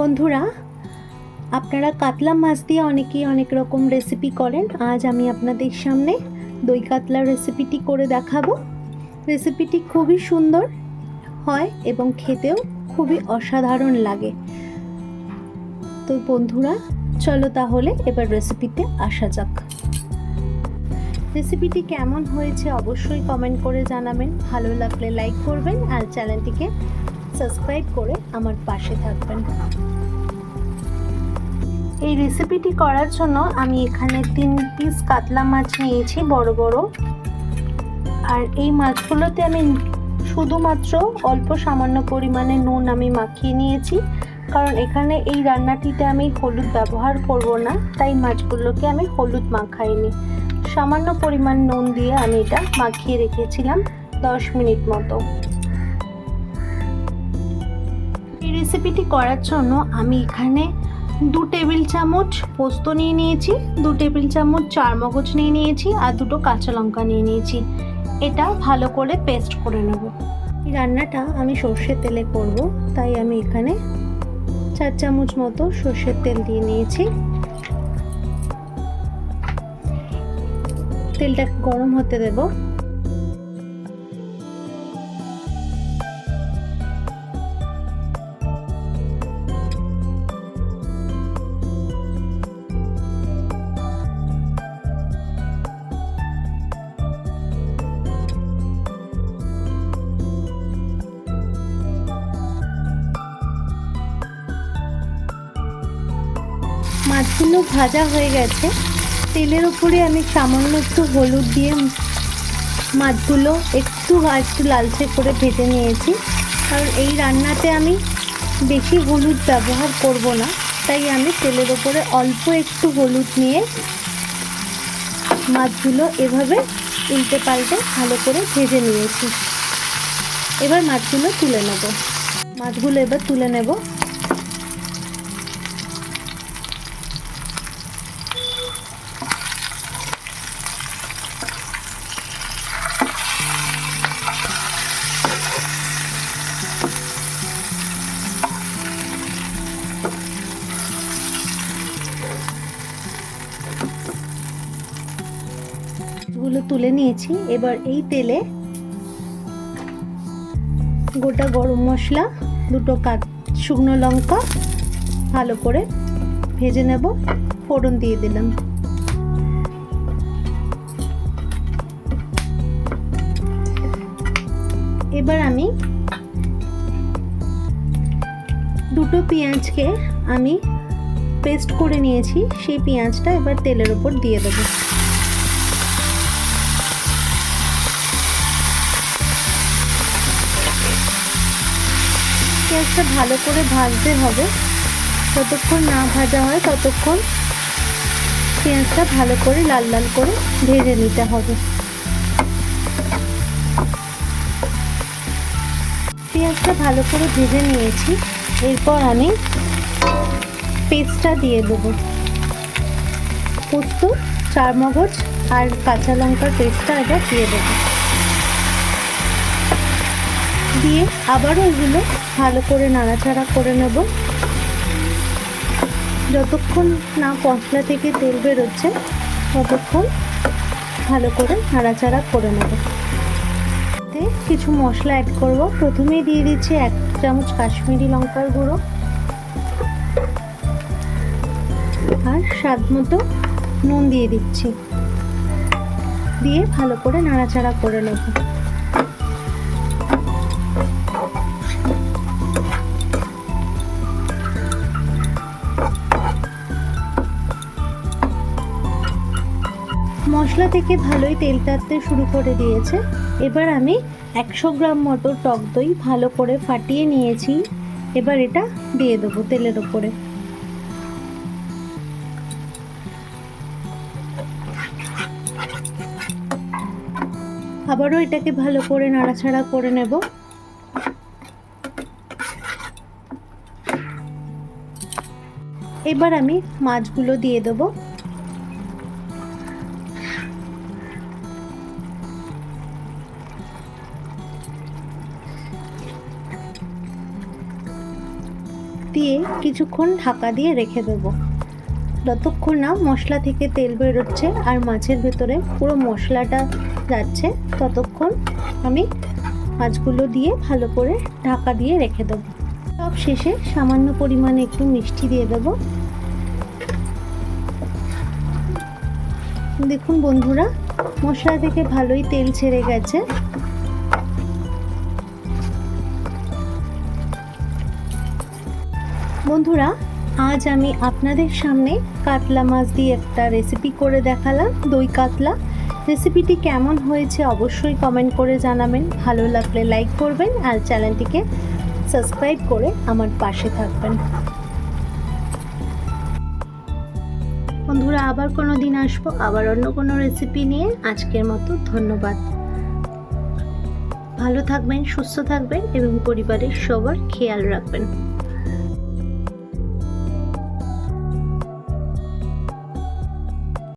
বন্ধুরা, আপনারা কাতলা মাছ দিয়ে অনেকেই অনেক রকম রেসিপি করেন। আজ আমি আপনাদের সামনে দই কাতলা রেসিপিটি করে দেখাবো। রেসিপিটি খুবই সুন্দর হয় এবং খেতেও খুবই অসাধারণ লাগে। তো বন্ধুরা, চলো তাহলে এবার রেসিপিতে আসা যাক। রেসিপিটি কেমন হয়েছে অবশ্যই কমেন্ট করে জানাবেন। ভালো লাগলে লাইক করবেন আর চ্যানেলটিকে সাবস্ক্রাইব করে আমার পাশে থাকবেন। এই রেসিপিটি করার জন্য আমি এখানে তিন পিস কাতলা মাছ নিয়েছি, বড় বড়। আর এই মাছগুলোতে আমি শুধুমাত্র অল্প সামান্য পরিমাণে নুন আমি মাখিয়ে নিয়েছি। কারণ এখানে এই রান্নাটিতে আমি হলুদ ব্যবহার করব না, তাই মাছগুলোকে আমি হলুদ মাখাইনি। সামান্য পরিমাণ নুন দিয়ে আমি এটা মাখিয়ে রেখেছিলাম দশ মিনিট মতো। রেসিপিটি করার জন্য আমি এখানে দু টেবিল চামচ পোস্ত নিয়ে নিয়েছি, দু টেবিল চামচ চার মগজ নিয়ে নিয়েছি আর দুটো কাঁচা লঙ্কা নিয়ে নিয়েছি। এটা ভালো করে পেস্ট করে নেব। এই রান্নাটা আমি সর্ষের তেলে করব, তাই আমি এখানে চার চামচ মতো সর্ষের তেল দিয়ে নিয়েছি। তেলটা গরম হতে দেব। মাছগুলো ভাজা হয়ে গেছে। তেলের উপরে আমি সামান্য একটু হলুদ দিয়ে মাছগুলো একটু একটু লালচে করে ভেজে নিয়েছি। কারণ এই রান্নাতে আমি বেশি হলুদ ব্যবহার করব না। তাই আমি তেলের ওপরে অল্প একটু হলুদ নিয়ে মাছগুলো এভাবে উল্টে পাল্টে ভালো করে ভেজে নিয়েছি। এবার মাছগুলো তুলে নেব। মাছগুলো এবার তুলে নেব। তুলে নিয়েছি। এবার এই তেলে গোটা গরম মশলা, দুটো কাট শুকনো লঙ্কা, ভালো করে ভেজে নেব, ফোড়ন দিয়ে দিলাম। এবার আমি দুটো পেঁয়াজকে আমি পেস্ট করে নিয়েছি, সেই পেঁয়াজটা এবার তেলের ওপর দিয়ে দেবো। পেঁয়াজটা ভালো করে ভাজতে হবে। যতক্ষণ না ভাজা হয় ততক্ষণ পেঁয়াজটা ভালো করে লাল লাল করে ভেজে নিতে হবে। পেঁয়াজটা ভালো করে ভেজে নিয়েছি। এরপর আমি পেস্টটা দিয়ে দেবো। পোস্ত চার মগজ আর কাঁচা লঙ্কার পেস্টটা এবার দিয়ে দেবো। দিয়ে আবারও এগুলো ভালো করে নাড়াচাড়া করে নেব। যতক্ষণ না মশলা থেকে তেল বেরোচ্ছে, ততক্ষণ ভালো করে নাড়াচাড়া করে নেব। কিছু মশলা অ্যাড করব। প্রথমেই দিয়ে দিচ্ছি এক চামচ কাশ্মীরি লঙ্কার গুঁড়ো। আর স্বাদ মতো নুন দিয়ে দিচ্ছি। দিয়ে ভালো করে নাড়াচাড়া করে নেব। থেকে ভালোই তেল টানতে শুরু করে দিয়েছে। এবার আমি একশো গ্রাম মতো টক দই ভালো করে ফাটিয়ে নিয়েছি। এবার এটা দিয়ে দেবো তেলের ওপরে। আবারও এটাকে ভালো করে নাড়াচাড়া করে নেব। এবার আমি মাছগুলো দিয়ে দেবো। দিয়ে কিছুক্ষণ ঢাকা দিয়ে রেখে দেবো। যতক্ষণ না মশলা থেকে তেল বেরোচ্ছে আর মাছের ভেতরে পুরো মশলাটা যাচ্ছে, ততক্ষণ আমি মাছগুলো দিয়ে ভালো করে ঢাকা দিয়ে রেখে দেবো। সব শেষে সামান্য পরিমাণে একটু মিষ্টি দিয়ে দেবো। দেখুন বন্ধুরা, মশলা থেকে ভালোই তেল ছেড়ে গেছে। বন্ধুরা, আজ আমি আপনাদের সামনে কাতলা মাছ দিয়ে একটা রেসিপি করে দেখালাম, দই কাতলা। রেসিপিটি কেমন হয়েছে অবশ্যই কমেন্ট করে জানাবেন। ভালো লাগলে লাইক করবেন আর চ্যানেলটিকে সাবস্ক্রাইব করে আমার পাশে থাকবেন। বন্ধুরা, আবার কোনো দিন আসব, আবার অন্য কোনো রেসিপি নিয়ে। আজকের মতো ধন্যবাদ। ভালো থাকবেন, সুস্থ থাকবেন এবং পরিবারের সবার খেয়াল রাখবেন।